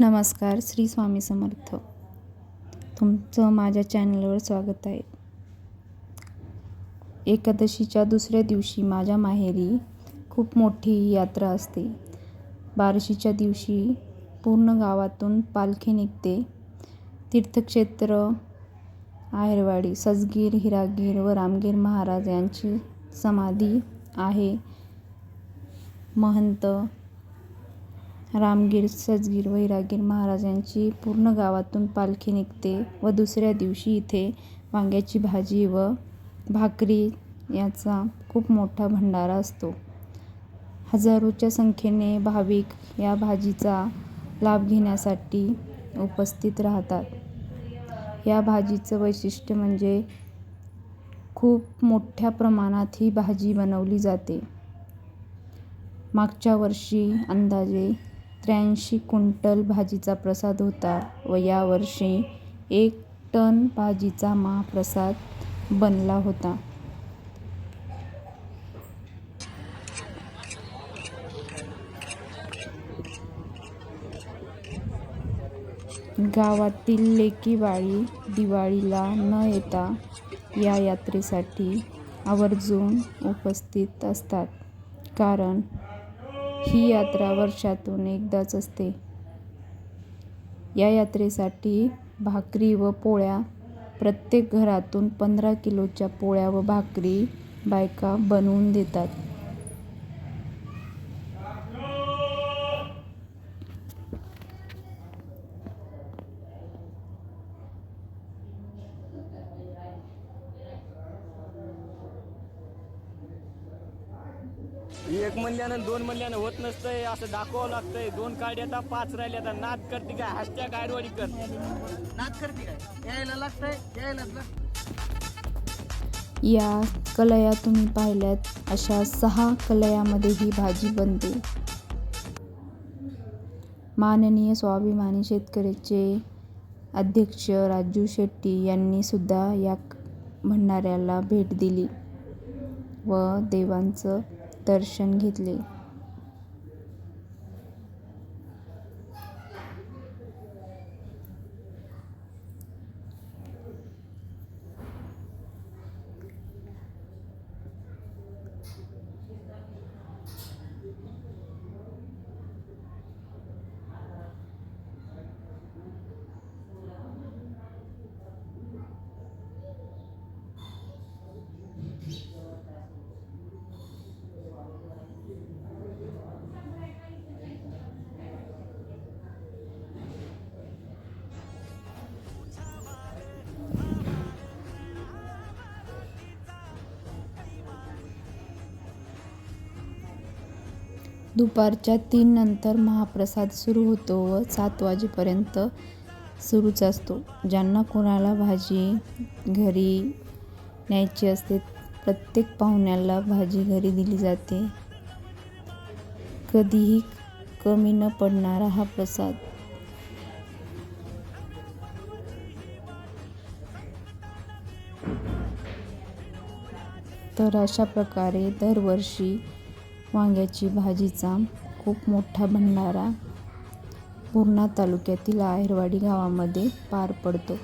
नमस्कार श्री स्वामी समर्थ. तुमचं माझ्या चॅनलवर स्वागत आहे. एकादशीच्या दुसऱ्या दिवशी माझ्या माहेरी खूप मोठी यात्रा असते. बारशीच्या दिवशी पूर्ण गावातून पालखी निघते. तीर्थक्षेत्र आहेरवाडी सजगीर हिरागीर व रामगीर महाराज यांची समाधी आहे. महंत रामगीर सजगीर वैरागीर महाराज महाराजांची पूर्ण गावातून पालखी निघते व दुसऱ्या दिवशी इथे वांग्याची भाजी व भाकरी याचा खूप मोठा भंडारा असतो. हजारोच्या संख्येने भाविक या भाजीचा लाभ घेण्यासाठी उपस्थित राहतात. या भाजीचं वैशिष्ट्य म्हणजे खूप मोठ्या प्रमाणात ही भाजी बनवली जाते. मागच्या वर्षी अंदाजे त्र्याऐंशी कुंटल भाजीचा प्रसाद होता व यावर्षी एक टन भाजीचा महाप्रसाद बनला होता. गावातील लेकी बाळी दिवाळीला न येता या यात्रेसाठी आवर्जून उपस्थित असतात. कारण ही यात्रा वर्षातून एकदाच असते. या यात्रेसाठी भाकरी व पोळ्या प्रत्येक घरातून पंधरा किलोच्या पोळ्या व भाकरी बायका बनवून देतात. एक म्हणल्यानं दोन म्हणल्यानं होत नसतंय असं दाखवावं लागतंय. दोन काढ्या पाच राहिल्या आता नाद करते काय? हसत्या गाडवाडी कर नाच करते काय? यायला लागतंय यायलाच या कलया तुम्ही पाहिल्यात अशा सहा कलयामध्ये ही भाजी बनते. माननीय स्वाभिमानी शेतकऱ्याचे अध्यक्ष राजू शेट्टी यांनी सुद्धा या भंडाऱ्याला भेट दिली व देवांचं दर्शन घेतले. दुपारच्या तीन नंतर महाप्रसाद सुरू होतो व सात वाजेपर्यंत सुरूच असतो. ज्यांना कोणाला भाजी घरी न्यायची असते प्रत्येक पाहुण्याला भाजी घरी दिली जाते. कधीही कमी न पडणारा हा प्रसाद. तर अशा प्रकारे दरवर्षी वांग्याची भाजीचा खूप मोठा भंडारा पूर्णा तालुक्यातील आहेरवाडी गावामध्ये पार पडतो.